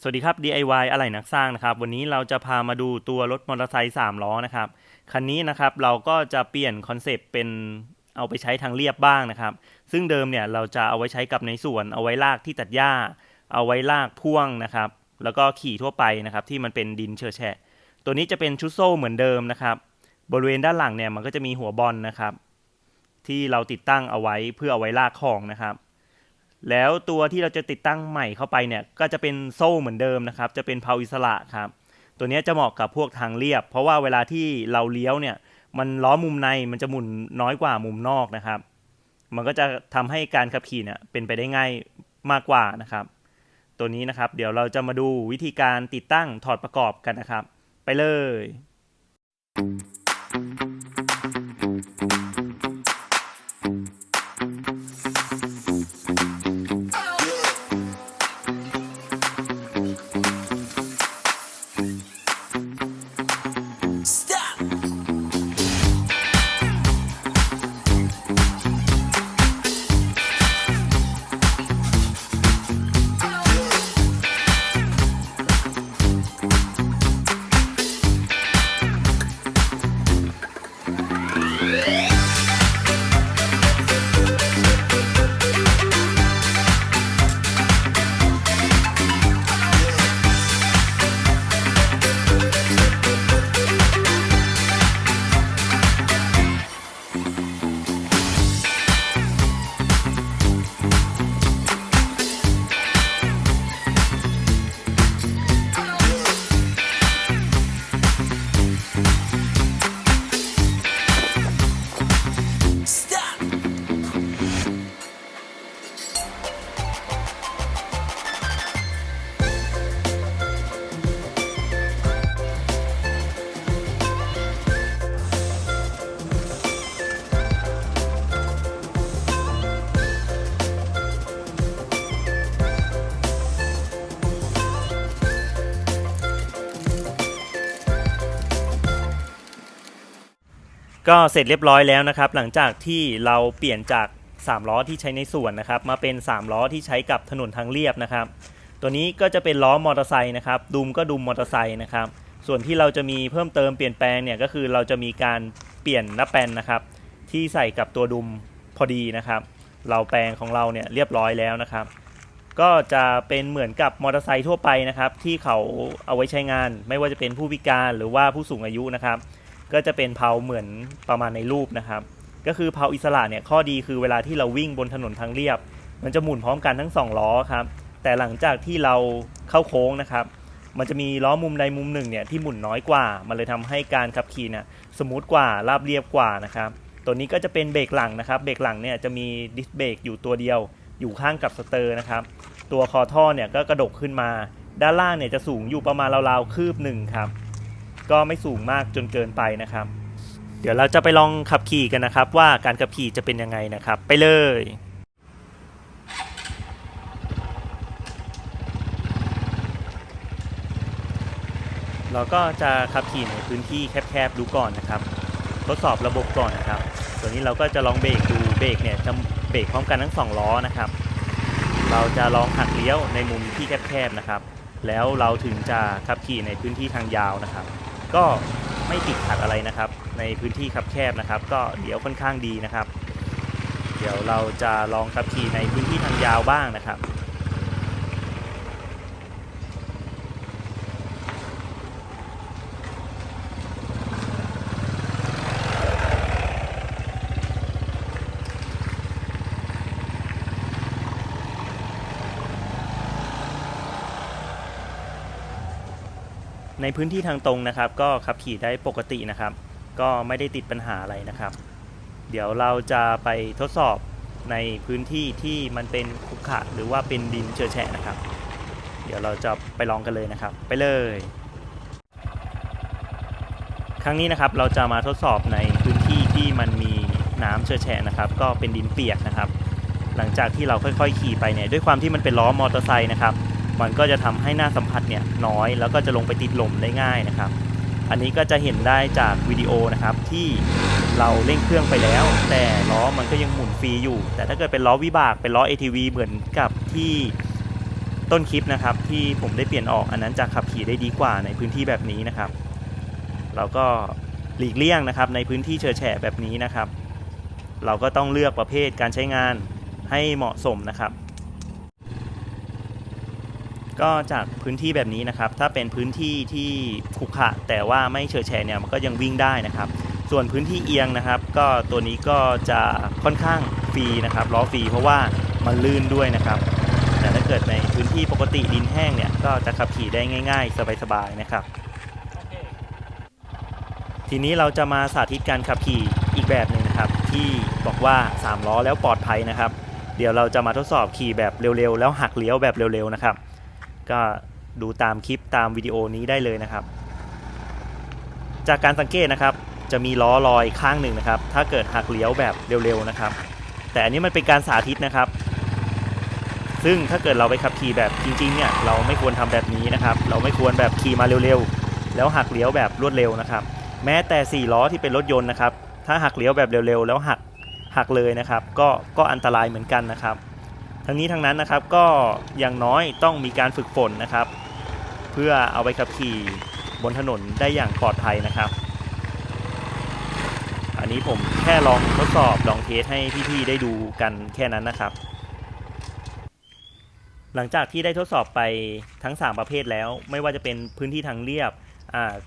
สวัสดีครับ DIY อะไหล่นักสร้างนะครับ วันนี้เราจะพามาดูตัวรถมอเตอร์ไซค์3ล้อนะครับ คันนี้นะครับเราก็จะเปลี่ยนคอนเซปต์เป็นเอาไปใช้ทางเรียบบ้างนะครับ ซึ่งเดิมเนี่ยเราจะเอาไว้ใช้กับในสวน เอาไว้ลากที่ตัดหญ้า เอาไว้ลากพ่วงนะครับ แล้วก็ขี่ทั่วไปนะครับที่มันเป็นดินเฉอแฉะ ตัวนี้จะเป็นชุดโซ่เหมือนเดิมนะครับ บริเวณด้านหลังเนี่ยมันก็จะมีหัวบอลนะครับ ที่เราติดตั้งเอาไว้เพื่อเอาไว้ลากของนะครับ แล้วตัวที่เราจะติดตั้งใหม่เข้าไปเนี่ยก็จะเป็นโซ่เหมือนเดิมนะครับ จะเป็นเพาอิสระครับ ตัวนี้จะเหมาะกับพวกทางเรียบ เพราะว่าเวลาที่เราเลี้ยวเนี่ย มันล้อมุมในมันจะหมุนน้อยกว่ามุมนอกนะครับ มันก็จะทำให้การขับขี่เนี่ยเป็นไปได้ง่ายมากกว่านะครับ ตัวนี้นะครับ เดี๋ยวเราจะมาดูวิธีการติดตั้งถอดประกอบกันนะครับ ไปเลย Stop! ก็เสร็จเรียบร้อยแล้วนะครับ หลังจากที่เราเปลี่ยนจาก3ล้อที่ใช้ในสวนนะครับ มาเป็น3ล้อที่ใช้กับถนนทางเรียบนะครับ ตัวนี้ก็จะเป็นล้อมอเตอร์ไซค์นะครับดุมก็ดุมมอเตอร์ไซค์นะครับ ส่วนที่เราจะมีเพิ่มเติมเปลี่ยนแปลงเนี่ยก็คือเราจะมีการเปลี่ยนหน้าแปลนนะครับ ที่ใส่กับตัวดุมพอดีนะครับ เราแปลงของเราเนี่ยเรียบร้อยแล้วนะครับ ก็จะเป็นเหมือนกับมอเตอร์ไซค์ทั่วไปนะครับ ที่เขาเอาไว้ใช้งาน ไม่ว่าจะเป็นผู้พิการหรือว่าผู้สูงอายุนะครับ ก็จะเป็นเพาเหมือนประมาณในรูปนะครับ ก็คือเพาอิสระเนี่ยข้อดีคือเวลาที่เราวิ่งบนถนนทางเรียบ มันจะหมุนพร้อมกันทั้งสองล้อครับ แต่หลังจากที่เราเข้าโค้งนะครับ มันจะมีล้อมุมใดมุมหนึ่งเนี่ยที่หมุนน้อยกว่า มันเลยทำให้การขับขี่เนี่ยสมูทกว่าราบเรียบกว่านะครับ ตัวนี้ก็จะเป็นเบรกหลังนะครับ เบรกหลังเนี่ยจะมีดิสเบรกอยู่ตัวเดียว อยู่ข้างกับสเตอร์นะครับ ตัวคอท่อเนี่ยก็กระดกขึ้นมา ด้านล่างเนี่ยจะสูงอยู่ประมาณราวๆคืบหนึ่งครับ ก็ไม่สูงมากจนเกินไปนะครับ เดี๋ยวเราจะไปลองขับขี่กันนะครับ ว่าการขับขี่จะเป็นยังไงนะครับ ไปเลยเราก็จะขับขี่ในพื้นที่แคบๆดูก่อนนะครับ ทดสอบระบบก่อนนะครับ ตัวนี้เราก็จะลองเบรกดูเบรกเนี่ยจะเบรกพร้อมกันทั้งสองล้อนะครับ เราจะลองหักเลี้ยวในมุมที่แคบๆนะครับ แล้วเราถึงจะขับขี่ในพื้นที่ทางยาวนะครับ ก็ไม่ติดขัดอะไรนะครับ ในพื้นที่คับแคบนะครับ ก็เดี๋ยวค่อนข้างดีนะครับ เดี๋ยวเราจะลองขับขี่ในพื้นที่ทางยาวบ้างนะครับ ในพื้นที่ทางตรงนะครับ ก็ขับขี่ได้ปกตินะครับ ก็ไม่ได้ติดปัญหาอะไรนะครับ เดี๋ยวเราจะไปทดสอบในพื้นที่ที่มันเป็นขรุขะหรือว่าเป็นดินเฉอแฉะนะครับ เดี๋ยวเราจะไปลองกันเลยนะครับ ไปเลย ครั้งนี้นะครับเราจะมาทดสอบในพื้นที่ที่มันมีน้ำเฉอแฉะนะครับ ก็เป็นดินเปียกนะครับ หลังจากที่เราค่อยๆ ขี่ไปเนี่ยด้วยความที่มันเป็นล้อมอเตอร์ไซค์นะครับ มันก็จะทำให้หน้าสัมผัสเนี่ยน้อย แล้วก็จะลงไปติดลมได้ง่ายนะครับ อันนี้ก็จะเห็นได้จากวิดีโอนะครับที่เราเร่งเครื่องไปแล้ว แต่ล้อมันก็ยังหมุนฟรีอยู่ แต่ถ้าเกิดเป็นล้อวิบากเป็นล้อ ATV เหมือนกับที่ต้นคลิปนะครับ ที่ผมได้เปลี่ยนออกอันนั้นจะขับขี่ได้ดีกว่าในพื้นที่แบบนี้นะครับ เราก็หลีกเลี่ยงนะครับในพื้นที่เฉอแฉะแบบนี้นะครับ เราก็ต้องเลือกประเภทการใช้งานให้เหมาะสมนะครับ ก็จากพื้นที่แบบนี้นะครับ ถ้าเป็นพื้นที่ที่ขรุขระแต่ว่าไม่เฉอะแฉะเนี่ยมันก็ยังวิ่งได้นะครับ ส่วนพื้นที่เอียงนะครับ ก็ตัวนี้ก็จะค่อนข้างฟรีนะครับล้อฟรีเพราะว่ามันลื่นด้วยนะครับ แต่ถ้าเกิดในพื้นที่ปกติดินแห้งเนี่ยก็จะขับขี่ได้ง่าย ๆ สบายๆนะครับ ทีนี้เราจะมาสาธิตการขับขี่อีกแบบหนึ่งนะครับ ที่บอกว่า3ล้อแล้วปลอดภัยนะครับ เดี๋ยวเราจะมาทดสอบขี่แบบเร็วๆ แล้วหักเลี้ยวแบบเร็วๆนะครับ ก็ดูตามคลิปตามวิดีโอนี้ได้เลยนะครับ จากการสังเกตนะครับ จะมีล้อลอยข้างหนึ่งนะครับ ถ้าเกิดหักเลี้ยวแบบเร็วๆนะครับ แต่อันนี้มันเป็นการสาธิตนะครับ ซึ่งถ้าเกิดเราไปขับขี่แบบจริงๆเนี่ยเราไม่ควรทำแบบนี้นะครับ เราไม่ควรแบบขี่มาเร็วๆแล้วหักเลี้ยวแบบรวดเร็วนะครับ แม้แต่4ล้อที่เป็นรถยนต์นะครับ ถ้าหักเลี้ยวแบบเร็วๆแล้วหักหักเลยนะครับ ก็ก็อันตรายเหมือนกันนะครับ ทั้งนี้ทั้งนั้นนะครับก็อย่างน้อยต้องมีการฝึกฝนนะครับ เพื่อเอาไปขับขี่บนถนนได้อย่างปลอดภัยนะครับ อันนี้ผมแค่ลองทดสอบลองเทสให้พี่ๆได้ดูกันแค่นั้นนะครับ หลังจากที่ได้ทดสอบไปทั้ง 3 ประเภทแล้ว ไม่ว่าจะเป็นพื้นที่ทางเรียบ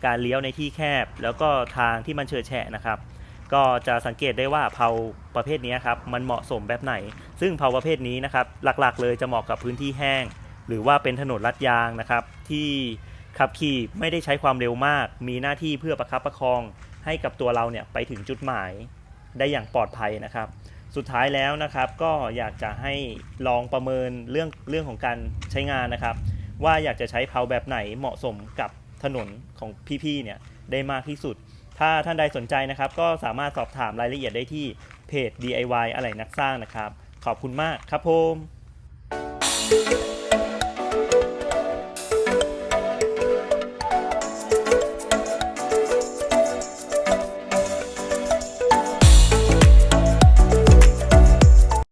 การเลี้ยวในที่แคบ แล้วก็ทางที่มันเฉอะแฉะนะครับ ก็จะสังเกตได้ว่าเพาประเภทนี้ครับมันเหมาะสมแบบไหน ซึ่งเพาประเภทนี้นะครับหลักๆ เลยจะเหมาะกับพื้นที่แห้ง หรือว่าเป็นถนนลัดยางนะครับที่ขับขี่ไม่ได้ใช้ความเร็วมาก มีหน้าที่เพื่อประคับประคองให้กับตัวเราเนี่ยไปถึงจุดหมายได้อย่างปลอดภัยนะครับ สุดท้ายแล้วนะครับก็อยากจะให้ลองประเมินเรื่องเรื่องของการใช้งานนะครับ ว่าอยากจะใช้เพาแบบไหนเหมาะสมกับถนนของพี่ๆเนี่ยได้มากที่สุด ถ้าท่านใดสนใจนะครับ ก็สามารถสอบถามรายละเอียดได้ที่เพจ DIY อะไรนักสร้างนะครับ ขอบคุณมากครับผม